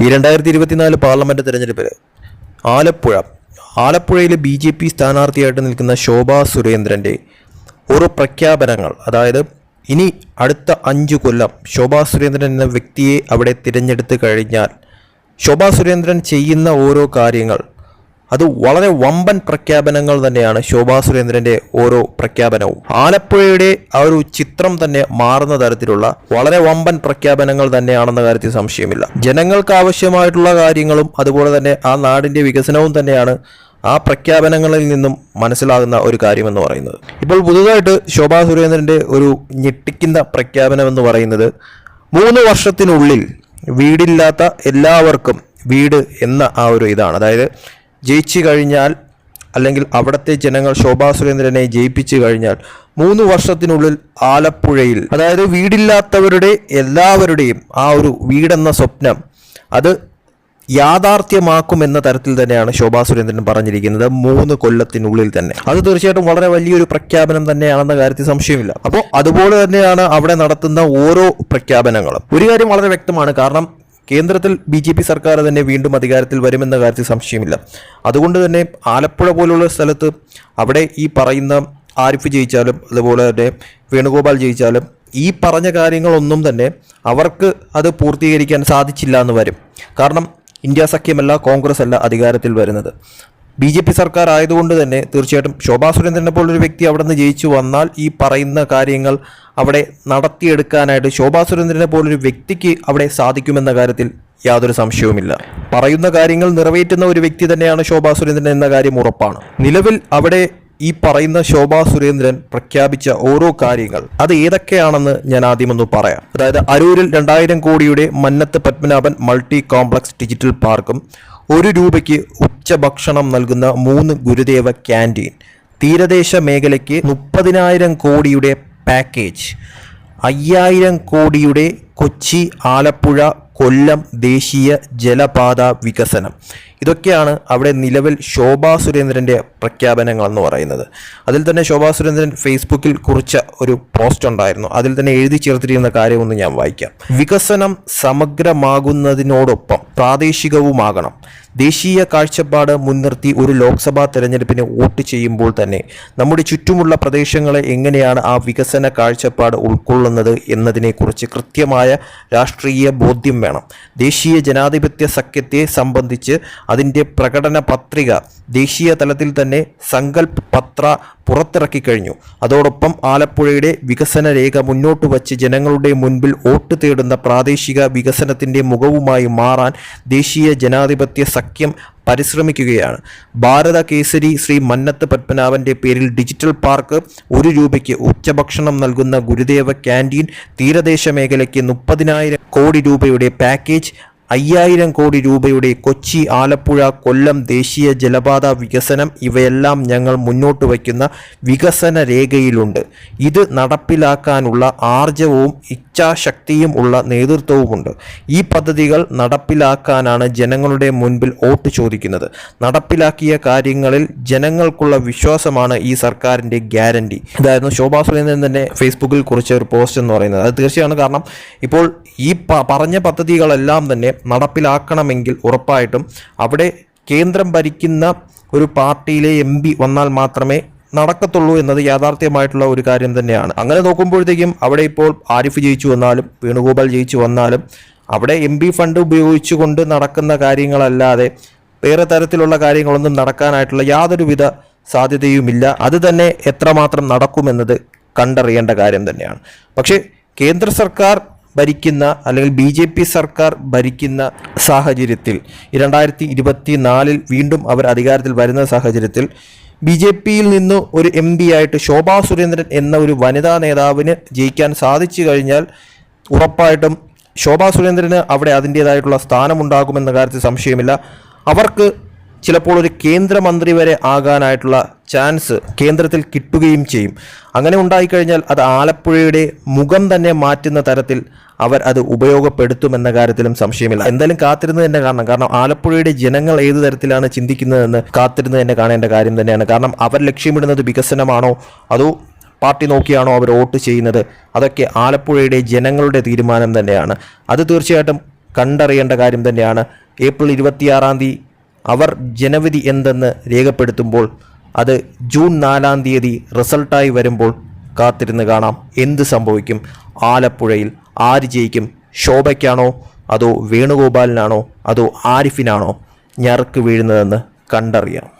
ഈ രണ്ടായിരത്തി ഇരുപത്തിനാല് പാർലമെന്റ് തെരഞ്ഞെടുപ്പിൽ ആലപ്പുഴ ആലപ്പുഴയിലെ ബി ജെ പി സ്ഥാനാർത്ഥിയായിട്ട് നിൽക്കുന്ന ശോഭാ സുരേന്ദ്രന്റെ ഒരു പ്രഖ്യാപനങ്ങൾ അതായത് ഇനി അടുത്ത അഞ്ചു കൊല്ലം ശോഭാ സുരേന്ദ്രൻ എന്ന വ്യക്തിയെ അവിടെ തിരഞ്ഞെടുത്ത് കഴിഞ്ഞാൽ ശോഭാ സുരേന്ദ്രൻ ചെയ്യുന്ന ഓരോ കാര്യങ്ങൾ അത് വളരെ വമ്പൻ പ്രഖ്യാപനങ്ങൾ തന്നെയാണ് ശോഭാ സുരേന്ദ്രന്റെ ഓരോ പ്രഖ്യാപനവും. ആലപ്പുഴയുടെ ആ ഒരു ചിത്രം തന്നെ മാറുന്ന തരത്തിലുള്ള വളരെ വമ്പൻ പ്രഖ്യാപനങ്ങൾ തന്നെയാണെന്ന കാര്യത്തിൽ സംശയമില്ല. ജനങ്ങൾക്ക് ആവശ്യമായിട്ടുള്ള കാര്യങ്ങളും അതുപോലെ തന്നെ ആ നാടിന്റെ വികസനവും തന്നെയാണ് ആ പ്രഖ്യാപനങ്ങളിൽ നിന്നും മനസ്സിലാകുന്ന ഒരു കാര്യമെന്ന് പറയുന്നത്. ഇപ്പോൾ പുതുതായിട്ട് ശോഭാ സുരേന്ദ്രന്റെ ഒരു ഞെട്ടിക്കുന്ന പ്രഖ്യാപനം എന്ന് പറയുന്നത് മൂന്ന് വർഷത്തിനുള്ളിൽ വീടില്ലാത്ത എല്ലാവർക്കും വീട് എന്ന ആ ഒരു ഇതാണ്. അതായത് ജയിച്ചു കഴിഞ്ഞാൽ അല്ലെങ്കിൽ അവിടുത്തെ ജനങ്ങൾ ശോഭാ സുരേന്ദ്രനെ ജയിപ്പിച്ചു കഴിഞ്ഞാൽ മൂന്ന് വർഷത്തിനുള്ളിൽ ആലപ്പുഴയിൽ അതായത് വീടില്ലാത്തവരുടെ എല്ലാവരുടെയും ആ ഒരു വീടെന്ന സ്വപ്നം അത് യാഥാർത്ഥ്യമാക്കുമെന്ന തരത്തിൽ തന്നെയാണ് ശോഭാ സുരേന്ദ്രൻ പറഞ്ഞിരിക്കുന്നത് മൂന്ന് കൊല്ലത്തിനുള്ളിൽ തന്നെ. അത് തീർച്ചയായിട്ടും വളരെ വലിയൊരു പ്രഖ്യാപനം തന്നെയാണെന്ന കാര്യത്തിൽ സംശയമില്ല. അപ്പോൾ അതുപോലെ തന്നെയാണ് അവിടെ നടത്തുന്ന ഓരോ പ്രഖ്യാപനങ്ങളും. ഒരു കാര്യം വളരെ വ്യക്തമാണ്. കാരണം കേന്ദ്രത്തിൽ ബി ജെ പി സർക്കാർ തന്നെ വീണ്ടും അധികാരത്തിൽ വരുമെന്ന കാര്യത്തിൽ സംശയമില്ല. അതുകൊണ്ട് തന്നെ ആലപ്പുഴ പോലുള്ള സ്ഥലത്ത് അവിടെ ഈ പറയുന്ന ആരിഫ് ജയിച്ചാലും അതുപോലെ തന്നെ വേണുഗോപാൽ ജയിച്ചാലും ഈ പറഞ്ഞ കാര്യങ്ങളൊന്നും തന്നെ അവർക്ക് അത് പൂർത്തീകരിക്കാൻ സാധിച്ചില്ല എന്ന് വരും. കാരണം ഇന്ത്യ സഖ്യമല്ല കോൺഗ്രസ് അല്ല അധികാരത്തിൽ വരുന്നത്. ബി ജെ പി സർക്കാർ ആയതുകൊണ്ട് തന്നെ തീർച്ചയായിട്ടും ശോഭാ സുരേന്ദ്രനെ പോലൊരു വ്യക്തി അവിടെ നിന്ന് ജയിച്ചു വന്നാൽ ഈ പറയുന്ന കാര്യങ്ങൾ അവിടെ നടത്തിയെടുക്കാനായിട്ട് ശോഭാ സുരേന്ദ്രനെ പോലൊരു വ്യക്തിക്ക് അവിടെ സാധിക്കുമെന്ന കാര്യത്തിൽ യാതൊരു സംശയവുമില്ല. പറയുന്ന കാര്യങ്ങൾ നിറവേറ്റുന്ന ഒരു വ്യക്തി തന്നെയാണ് ശോഭാ സുരേന്ദ്രൻ എന്ന കാര്യം ഉറപ്പാണ്. നിലവിൽ അവിടെ ഈ പറയുന്ന ശോഭാ സുരേന്ദ്രൻ പ്രഖ്യാപിച്ച ഓരോ കാര്യങ്ങൾ അത് ഏതൊക്കെയാണെന്ന് ഞാൻ ആദ്യമൊന്ന് പറയാം. അതായത് അരൂരിൽ രണ്ടായിരം കോടിയുടെ Mannath Padmanabhan multi complex digital പാർക്കും ഒരു രൂപയ്ക്ക് ഉച്ചഭക്ഷണം നൽകുന്ന മൂന്ന് ഗുരുദേവ ക്യാന്റീൻ തീരദേശ മേഖലയ്ക്ക് മുപ്പതിനായിരം കോടിയുടെ പാക്കേജ് അയ്യായിരം കോടിയുടെ കൊച്ചി ആലപ്പുഴ കൊല്ലം ദേശീയ ജലപാത വികസനം ഇതൊക്കെയാണ് അവിടെ നിലവിൽ ശോഭാ സുരേന്ദ്രന്റെ പ്രഖ്യാപനങ്ങളെന്ന് പറയുന്നത്. അതിൽ തന്നെ ശോഭാ സുരേന്ദ്രൻ ഫേസ്ബുക്കിൽ കുറിച്ച ഒരു പോസ്റ്റ് ഉണ്ടായിരുന്നു. അതിൽ തന്നെ എഴുതി ചേർത്തിരിക്കുന്ന കാര്യമൊന്ന് ഞാൻ വായിക്കാം. വികസനം സമഗ്രമാകുന്നതിനോടൊപ്പം പ്രാദേശികവുമാകണം. ദേശീയ കാഴ്ചപ്പാട് മുൻനിർത്തി ഒരു ലോക്സഭാ തെരഞ്ഞെടുപ്പിന് വോട്ട് ചെയ്യുമ്പോൾ തന്നെ നമ്മുടെ ചുറ്റുമുള്ള പ്രദേശങ്ങളെ എങ്ങനെയാണ് ആ വികസന കാഴ്ചപ്പാട് ഉൾക്കൊള്ളുന്നത് എന്നതിനെക്കുറിച്ച് കൃത്യമായ രാഷ്ട്രീയ ബോധ്യം വേണം. ദേശീയ ജനാധിപത്യ സഖ്യത്തെ സംബന്ധിച്ച് അതിന്റെ പ്രകടന പത്രിക ദേശീയ തലത്തിൽ തന്നെ സങ്കൽപ് പത്ര പുറത്തിറക്കി കഴിഞ്ഞു. അതോടൊപ്പം ആലപ്പുഴയുടെ വികസന രേഖ മുന്നോട്ട് വച്ച് ജനങ്ങളുടെ മുൻപിൽ വോട്ട് തേടുന്ന പ്രാദേശിക വികസനത്തിന്റെ മുഖവുമായി മാറാൻ ദേശീയ ജനാധിപത്യ സഖ്യം പരിശ്രമിക്കുകയാണ്. ഭാരത കേസരി ശ്രീ മന്നത്ത് പത്മനാഭന്റെ പേരിൽ ഡിജിറ്റൽ പാർക്ക് ഒരു രൂപയ്ക്ക് ഉച്ചഭക്ഷണം നൽകുന്ന ഗുരുദേവ ക്യാന്റീൻ തീരദേശ മേഖലയ്ക്ക് മുപ്പതിനായിരം കോടി രൂപയുടെ പാക്കേജ് അയ്യായിരം കോടി രൂപയുടെ കൊച്ചി ആലപ്പുഴ കൊല്ലം ദേശീയ ജലപാത വികസനം ഇവയെല്ലാം ഞങ്ങൾ മുന്നോട്ട് വയ്ക്കുന്ന വികസന രേഖയിലുണ്ട്. ഇത് നടപ്പിലാക്കാനുള്ള ആർജവവും ഇച്ഛാശക്തിയും ഉള്ള നേതൃത്വവുമുണ്ട്. ഈ പദ്ധതികൾ നടപ്പിലാക്കാനാണ് ജനങ്ങളുടെ മുൻപിൽ വോട്ട് ചോദിക്കുന്നത്. നടപ്പിലാക്കിയ കാര്യങ്ങളിൽ ജനങ്ങൾക്കുള്ള വിശ്വാസമാണ് ഈ സർക്കാരിന്റെ ഗ്യാരണ്ടി. ഇതായിരുന്നു ശോഭാ സുരേന്ദ്രൻ തന്നെ ഫേസ്ബുക്കിൽ കുറിച്ച ഒരു പോസ്റ്റ് എന്ന് പറയുന്നത്. അത് തീർച്ചയാണ് കാരണം ഇപ്പോൾ ഈ പറഞ്ഞ പദ്ധതികളെല്ലാം തന്നെ നടപ്പിലാക്കണമെങ്കിൽ ഉറപ്പായിട്ടും അവിടെ കേന്ദ്രം ഭരിക്കുന്ന ഒരു പാർട്ടിയിലെ എം വന്നാൽ മാത്രമേ നടക്കത്തുള്ളൂ എന്നത് യാഥാർത്ഥ്യമായിട്ടുള്ള ഒരു കാര്യം തന്നെയാണ്. അങ്ങനെ നോക്കുമ്പോഴത്തേക്കും അവിടെ ഇപ്പോൾ ആരിഫ് ജയിച്ചു വന്നാലും വേണുഗോപാൽ ജയിച്ചു വന്നാലും അവിടെ എം പി ഫണ്ട് ഉപയോഗിച്ചുകൊണ്ട് നടക്കുന്ന കാര്യങ്ങളല്ലാതെ വേറെ തരത്തിലുള്ള കാര്യങ്ങളൊന്നും നടക്കാനായിട്ടുള്ള യാതൊരുവിധ സാധ്യതയുമില്ല. അത് തന്നെ എത്രമാത്രം നടക്കുമെന്നത് കണ്ടറിയേണ്ട കാര്യം തന്നെയാണ്. പക്ഷേ കേന്ദ്ര സർക്കാർ ഭരിക്കുന്ന അല്ലെങ്കിൽ ബി ജെ പി സർക്കാർ ഭരിക്കുന്ന സാഹചര്യത്തിൽ രണ്ടായിരത്തി ഇരുപത്തി നാലിൽ വീണ്ടും അവർ അധികാരത്തിൽ വരുന്ന സാഹചര്യത്തിൽ ബി ജെ പിയിൽ നിന്ന് ഒരു എം പി ആയിട്ട് ശോഭാ സുരേന്ദ്രൻ എന്ന ഒരു വനിതാ നേതാവിന് ജയിക്കാൻ സാധിച്ചു കഴിഞ്ഞാൽ ഉറപ്പായിട്ടും ശോഭാ സുരേന്ദ്രന് അവിടെ അതിന്റേതായിട്ടുള്ള സ്ഥാനമുണ്ടാകുമെന്ന കാര്യത്തിൽ സംശയമില്ല. അവർക്ക് ചിലപ്പോൾ ഒരു കേന്ദ്രമന്ത്രി വരെ ആകാനായിട്ടുള്ള ചാൻസ് കേന്ദ്രത്തിൽ കിട്ടുകയും ചെയ്യും. അങ്ങനെ ഉണ്ടായിക്കഴിഞ്ഞാൽ അത് ആലപ്പുഴയുടെ മുഖം തന്നെ മാറ്റുന്ന തരത്തിൽ അവർ അത് ഉപയോഗപ്പെടുത്തുമെന്ന കാര്യത്തിലും സംശയമില്ല. എന്തായാലും കാത്തിരുന്നത് തന്നെ കാണണം. കാരണം ആലപ്പുഴയുടെ ജനങ്ങൾ ഏത് തരത്തിലാണ് ചിന്തിക്കുന്നതെന്ന് കാത്തിരുന്ന് തന്നെ കാണേണ്ട കാര്യം തന്നെയാണ്. കാരണം അവർ ലക്ഷ്യമിടുന്നത് വികസനമാണോ? അതോ പാർട്ടി നോക്കിയാണോ അവർ വോട്ട് ചെയ്യുന്നത്? അതൊക്കെ ആലപ്പുഴയുടെ ജനങ്ങളുടെ തീരുമാനം തന്നെയാണ്. അത് തീർച്ചയായിട്ടും കണ്ടറിയേണ്ട കാര്യം തന്നെയാണ്. ഏപ്രിൽ ഇരുപത്തിയാറാം തീയതി അവർ ജനവിധി എന്തെന്ന് രേഖപ്പെടുത്തുമ്പോൾ അത് ജൂൺ നാലാം തീയതി റിസൾട്ടായി വരുമ്പോൾ കാത്തിരുന്ന് കാണാം. എന്ത് സംഭവിക്കും? ആലപ്പുഴയിൽ ആര് ജയിക്കും? ശോഭയ്ക്കാണോ? അതോ വേണുഗോപാലിനാണോ? അതോ ആരിഫിനാണോ? ഞറുക്ക് വീഴുന്നതെന്ന് കണ്ടറിയാം